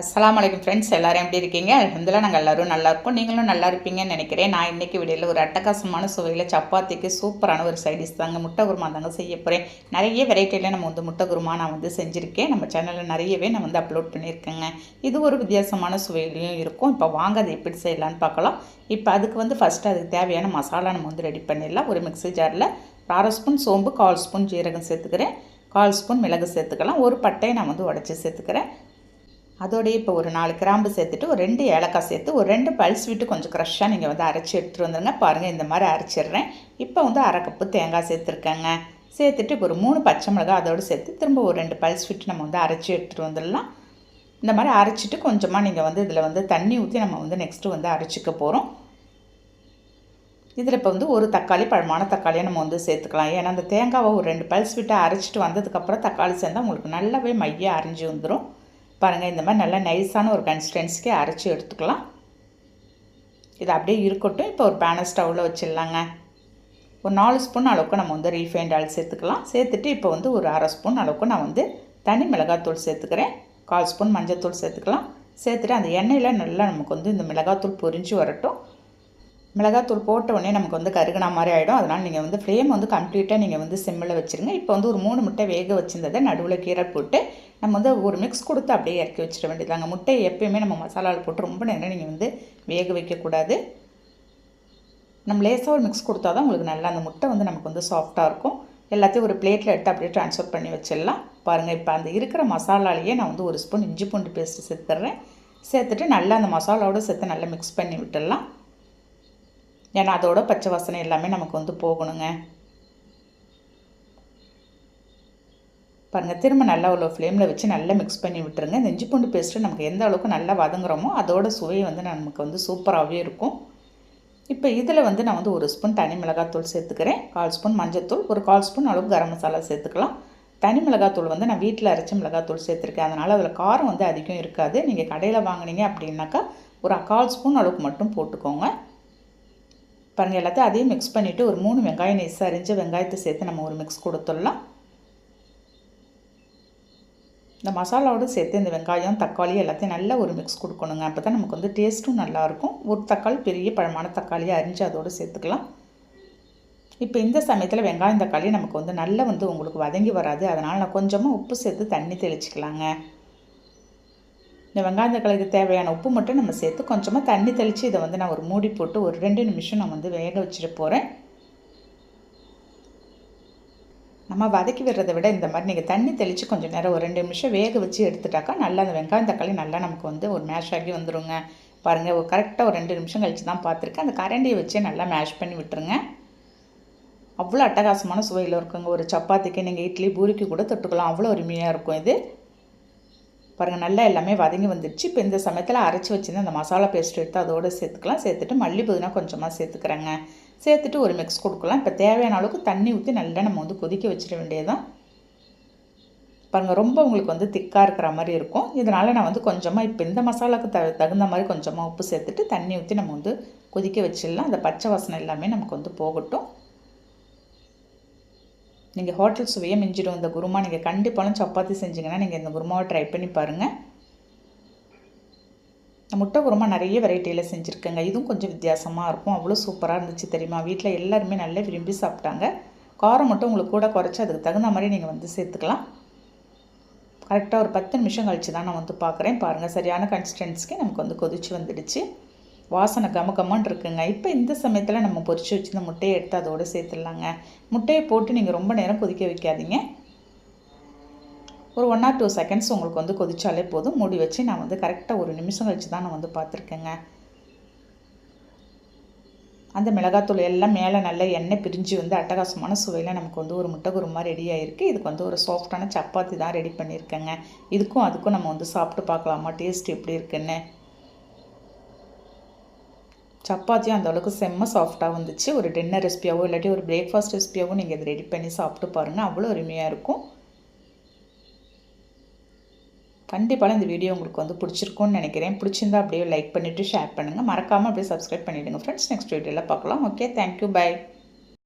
அஸ்லாம் வலைக்கம் ஃப்ரெண்ட்ஸ் எல்லாரும் எப்படி இருக்கீங்க? அலமதுல்லா நாங்கள் எல்லோரும் நல்லா இருக்கோம். நீங்களும் நல்லா இருப்பீங்கன்னு நினைக்கிறேன். நான் இன்றைக்கி வீடியோவில் ஒரு அட்டகாசமான சுவையில் சப்பாத்திக்கு சூப்பரான ஒரு சைடிஷ் தாங்க முட்டை குருமா தாங்க செய்ய போகிறேன் நிறைய வெரைட்டியில் நம்ம வந்து முட்டை குருமா நான் வந்து செஞ்சுருக்கேன். நம்ம சேனலில் நிறையவே நான் வந்து அப்லோட் பண்ணியிருக்கேங்க. இது ஒரு வித்தியாசமான சுவையிலையும் இருக்கும். இப்போ வாங்க அதை எப்படி செய்யலான்னு பார்க்கலாம். இப்போ அதுக்கு வந்து ஃபஸ்ட்டு அதுக்கு தேவையான மசாலா நம்ம வந்து ரெடி பண்ணிடலாம். ஒரு மிக்ஸி ஜாரில் அரை ஸ்பூன் சோம்பு கால் ஸ்பூன் ஜீரகம் சேர்த்துக்கிறேன். கால் ஸ்பூன் மிளகு சேர்த்துக்கலாம். ஒரு பட்டையை நான் வந்து உடச்சி சேர்த்துக்கிறேன். அதோடய இப்போ ஒரு நாலு கிராம்பு சேர்த்துட்டு ஒரு ரெண்டு ஏலக்காய் சேர்த்து ஒரு ரெண்டு பல்ஸ் விட்டு கொஞ்சம் க்ரஷ்ஷாக நீங்கள் வந்து அரைச்சி எடுத்துகிட்டு வந்துடுங்க பாருங்கள் இந்த மாதிரி அரைச்சிடுறேன். இப்போ வந்து அரை கப்பு தேங்காய் சேர்த்துருக்கேங்க. சேர்த்துட்டு இப்போ ஒரு மூணு பச்சை மிளகாய் அதோடு சேர்த்து திரும்ப ஒரு ரெண்டு பல்ஸ் விட்டு நம்ம வந்து அரைச்சி எடுத்துகிட்டு வந்துடலாம். இந்த மாதிரி அரைச்சிட்டு கொஞ்சமாக நீங்கள் வந்து இதில் வந்து தண்ணி ஊற்றி நம்ம வந்து நெக்ஸ்ட்டு வந்து அரைச்சிக்க போகிறோம் இதில் இப்போ வந்து ஒரு தக்காளி பழமான தக்காளியை நம்ம வந்து சேர்த்துக்கலாம். ஏன்னா அந்த தேங்காவை ஒரு ரெண்டு பல்ஸ் விட்டு அரைச்சிட்டு வந்ததுக்கப்புறம் தக்காளி சேர்ந்தால் உங்களுக்கு நல்லாவே மைய அரைஞ்சி வந்துடும் பாருங்கள் இந்த மாதிரி நல்லா நைஸான ஒரு கன்சிஸ்டன்சிக்கு அரைச்சி எடுத்துக்கலாம். இது அப்படியே இருக்கட்டும். இப்போ ஒரு பேனை ஸ்டவ்வில் வச்சிடலாங்க. ஒரு நாலு ஸ்பூன் அளவுக்கு நம்ம வந்து ரீஃபைண்ட் ஆயில் சேர்த்துக்கலாம். சேர்த்துட்டு இப்போ வந்து ஒரு அரை ஸ்பூன் அளவுக்கு நான் வந்து தனி மிளகாத்தூள் சேர்த்துக்கிறேன். கால் ஸ்பூன் மஞ்சத்தூள் சேர்த்துக்கலாம். சேர்த்துட்டு அந்த எண்ணெயில் நல்லா நமக்கு வந்து இந்த மிளகாத்தூள் பொரிஞ்சு வரட்டும். மிளகாத்தூள் போட்ட உடனே நமக்கு வந்து கருகின மாதிரி ஆகிடும் அதனால் நீங்கள் வந்து ஃப்ளேம் வந்து கம்ப்ளீட்டாக நீங்கள் வந்து சிம்மில் வச்சுருங்க. இப்போ வந்து ஒரு மூணு முட்டை வேக வச்சுருந்ததை நடுவில் கீரை போட்டு நம்ம வந்து ஒரு மிக்ஸ் கொடுத்து அப்படியே இறக்கி வச்சிட வேண்டியதாங்க முட்டையை எப்பயுமே நம்ம மசாலாவில் போட்டு ரொம்ப நேரம் நீங்கள் வந்து வேக வைக்கக்கூடாது நம்ம லேசாக ஒரு மிக்ஸ் கொடுத்தா தான் உங்களுக்கு நல்லா அந்த முட்டை வந்து நமக்கு வந்து சாஃப்டாக இருக்கும். எல்லாத்தையும் ஒரு பிளேட்டில் எடுத்து அப்படியே ட்ரான்ஸ்ஃபர் பண்ணி வச்சிடலாம். பாருங்கள் இப்போ அந்த இருக்கிற மசாலாலேயே நான் வந்து ஒரு ஸ்பூன் இஞ்சி பூண்டு பேஸ்ட்டு சேர்த்துட்றேன் சேர்த்துட்டு நல்லா அந்த மசாலாவோடு சேர்த்து நல்லா மிக்ஸ் பண்ணி விட்டுடலாம். ஏன்னா அதோட பச்சை வாசனை எல்லாமே நமக்கு வந்து போகணுங்க. பாருங்கள் திரும்ப நல்லா உள்ள ஃப்ளேமில் வச்சு நல்லா மிக்ஸ் பண்ணி விட்டுருங்க. இந்த இஞ்சி பூண்டு பேஸ்ட்டு நமக்கு எந்த அளவுக்கு நல்லா வதங்குறோமோ அதோட சுவை வந்து நமக்கு வந்து சூப்பராகவே இருக்கும். இப்போ இதில் வந்து நான் வந்து ஒரு ஸ்பூன் தனி மிளகாத்தூள் சேர்த்துக்கிறேன். கால் ஸ்பூன் மஞ்சத்தூள் ஒரு கால் ஸ்பூன் அளவு கரம் மசாலா சேர்த்துக்கலாம். தனி மிளகாத்தூள் வந்து நான் வீட்டில் அரைச்ச மிளகாத்தூள் சேர்த்துருக்கேன். அதனால் அதில் காரம் வந்து அதிகம் இருக்காது. நீங்கள் கடையில் வாங்கினீங்க அப்படின்னாக்கா ஒரு கால் ஸ்பூன் அளவுக்கு மட்டும் போட்டுக்கோங்க. பாருங்கள் எல்லாத்தையும் அதையும் மிக்ஸ் பண்ணிவிட்டு ஒரு மூணு வெங்காயம் நெஸ் அரிஞ்ச வெங்காயத்தை சேர்த்து நம்ம ஒரு மிக்ஸ் கொடுத்துடலாம். இந்த மசாலாவோடு சேர்த்து இந்த வெங்காயம் தக்காளி எல்லாத்தையும் நல்லா ஒரு மிக்ஸ் கொடுக்கணுங்க. அப்போ தான் நமக்கு வந்து டேஸ்ட்டும் நல்லாயிருக்கும். ஒரு தக்காளி பெரிய பழமான தக்காளியை அரிஞ்சு அதோடு சேர்த்துக்கலாம். இப்போ இந்த சமயத்தில் வெங்காயம் தக்காளி நமக்கு வந்து நல்லா வந்து உங்களுக்கு வதங்கி வராது. அதனால் நான் கொஞ்சமாக உப்பு சேர்த்து தண்ணி தெளிச்சிக்கலாங்க. இந்த வெங்காயம் தக்காளிக்கு தேவையான உப்பு மட்டும் நம்ம சேர்த்து கொஞ்சமாக தண்ணி தெளித்து இதை வந்து நான் ஒரு மூடி போட்டு ஒரு ரெண்டு நிமிஷம் நான் வந்து வேக வச்சுட்டு போகிறேன் நம்ம வதக்கி விடுறதை விட இந்த மாதிரி நீங்கள் தண்ணி தெளித்து கொஞ்சம் நேரம் ஒரு ரெண்டு நிமிஷம் வேக வச்சு எடுத்துட்டாக்கா நல்லா அந்த வெங்காயம் தக்காளி நல்லா நமக்கு வந்து ஒரு மேஷ் ஆகி வந்துடுங்க பாருங்கள் ஒரு கரெக்டாக ஒரு ரெண்டு நிமிஷம் கழித்து தான் பார்த்துருக்கேன். அந்த கரண்டியை வச்சே நல்லா மேஷ் பண்ணி விட்டுருங்க. அவ்வளோ அட்டகாசமான சுவையில் இருக்குங்க. ஒரு சப்பாத்திக்கு நீங்கள் இட்லி பூரிக்கு கூட தொட்டுக்கலாம். அவ்வளோ அருமையாக இருக்கும் இது. பாருங்கள் நல்லா எல்லாமே வதங்கி வந்துடுச்சு இப்போ இந்த சமயத்தில் அரைச்சி வச்சுருந்து அந்த மசாலா பேஸ்ட் எடுத்து அதோடு சேர்த்துக்கலாம். சேர்த்துட்டு மல்லி புதினா கொஞ்சமாக சேர்த்துக்கிறேங்க. சேர்த்துட்டு ஒரு மிக்ஸ் கொடுக்கலாம். இப்போ தேவையான அளவுக்கு தண்ணி ஊற்றி நல்லா நம்ம வந்து கொதிக்க வச்சிட வேண்டியதுதான். பாருங்கள் ரொம்ப உங்களுக்கு வந்து திக்காக இருக்கிற மாதிரி இருக்கும். இதனால் நான் வந்து கொஞ்சமாக இப்போ இந்த மசாலாவுக்கு த தகுந்த மாதிரி கொஞ்சமாக உப்பு சேர்த்துட்டு தண்ணி ஊற்றி நம்ம வந்து கொதிக்க வச்சிடலாம். அந்த பச்சை வாசனை எல்லாமே நமக்கு வந்து போகட்டும். நீங்கள் ஹோட்டல் சுவையை மிஞ்சிடும். இந்த குருமா நீங்கள் கண்டிப்பாலும் சப்பாத்தி செஞ்சிங்கன்னா நீங்கள் இந்த குருமாவை ட்ரை பண்ணி பாருங்கள் முட்டை குருமா நிறைய வெரைட்டியில் செஞ்சுருக்கேங்க. இதுவும் கொஞ்சம் வித்தியாசமாக இருக்கும். அவ்வளோ சூப்பராக இருந்துச்சு தெரியுமா? வீட்டில் எல்லாருமே நல்லா விரும்பி சாப்பிட்டாங்க. காரம் மட்டும் உங்களுக்கு கூட குறைச்சி அதுக்கு தகுந்த மாதிரி நீங்கள் வந்து சேர்த்துக்கலாம். கரெக்டாக ஒரு பத்து நிமிஷம் கழித்து தான் நான் வந்து பார்க்குறேன் பாருங்கள் சரியான கன்சிஸ்டன்சிக்கு நமக்கு வந்து கொதிச்சு வந்துடுச்சு. வாசனை கம கம்மன் இருக்குங்க. இப்போ இந்த சமயத்தில் நம்ம பொறிச்சு வச்சு இந்த முட்டையை எடுத்து அதோடு சேர்த்துடலாங்க. முட்டையை போட்டு நீங்கள் ரொம்ப நேரம் கொதிக்க வைக்காதீங்க. ஒரு ஒன் ஆர் டூ செகண்ட்ஸ் உங்களுக்கு வந்து கொதிச்சாலே போதும். மூடி வச்சு நான் வந்து கரெக்டாக ஒரு நிமிஷம் கழிச்சு தான் நான் வந்து பார்த்துருக்கேங்க. அந்த மிளகாத்தூள் எல்லாம் மேலே நல்ல எண்ணெய் பிரிஞ்சு வந்து அட்டகாசமான சுவையில் நமக்கு வந்து ஒரு முட்டை குருமா ரெடி ஆகிருக்கு இதுக்கு வந்து ஒரு சாஃப்டான சப்பாத்தி தான் ரெடி பண்ணியிருக்கேங்க. இதுக்கும் அதுக்கும் நம்ம வந்து சாப்பிட்டு பார்க்கலாமா? டேஸ்ட் எப்படி இருக்குன்னு. சப்பாத்தியும் அந்தளவுக்கு செம்ம சாஃப்டாக வந்துச்சு. ஒரு டின்னர் ரெசிபியாவோ இல்லாட்டி ஒரு பிரேக்ஃபாஸ்ட் ரெசிபியாவோ நீங்கள் இதை ரெடி பண்ணி சாப்பிட்டு பாருங்கள் அவ்வளோ அருமையாக இருக்கும். கண்டிப்பாக இந்த வீடியோ உங்களுக்கு வந்து பிடிச்சிருக்கும்னு நினைக்கிறேன். பிடிச்சிருந்தா அப்படியே லைக் பண்ணிவிட்டு ஷேர் பண்ணுங்கள் மறக்காமல் அப்படியே சப்ஸ்கிரைப் பண்ணிவிடுங்க ஃப்ரெண்ட்ஸ் நெக்ஸ்ட் வீடியோவில் பார்க்கலாம். Okay thank you bye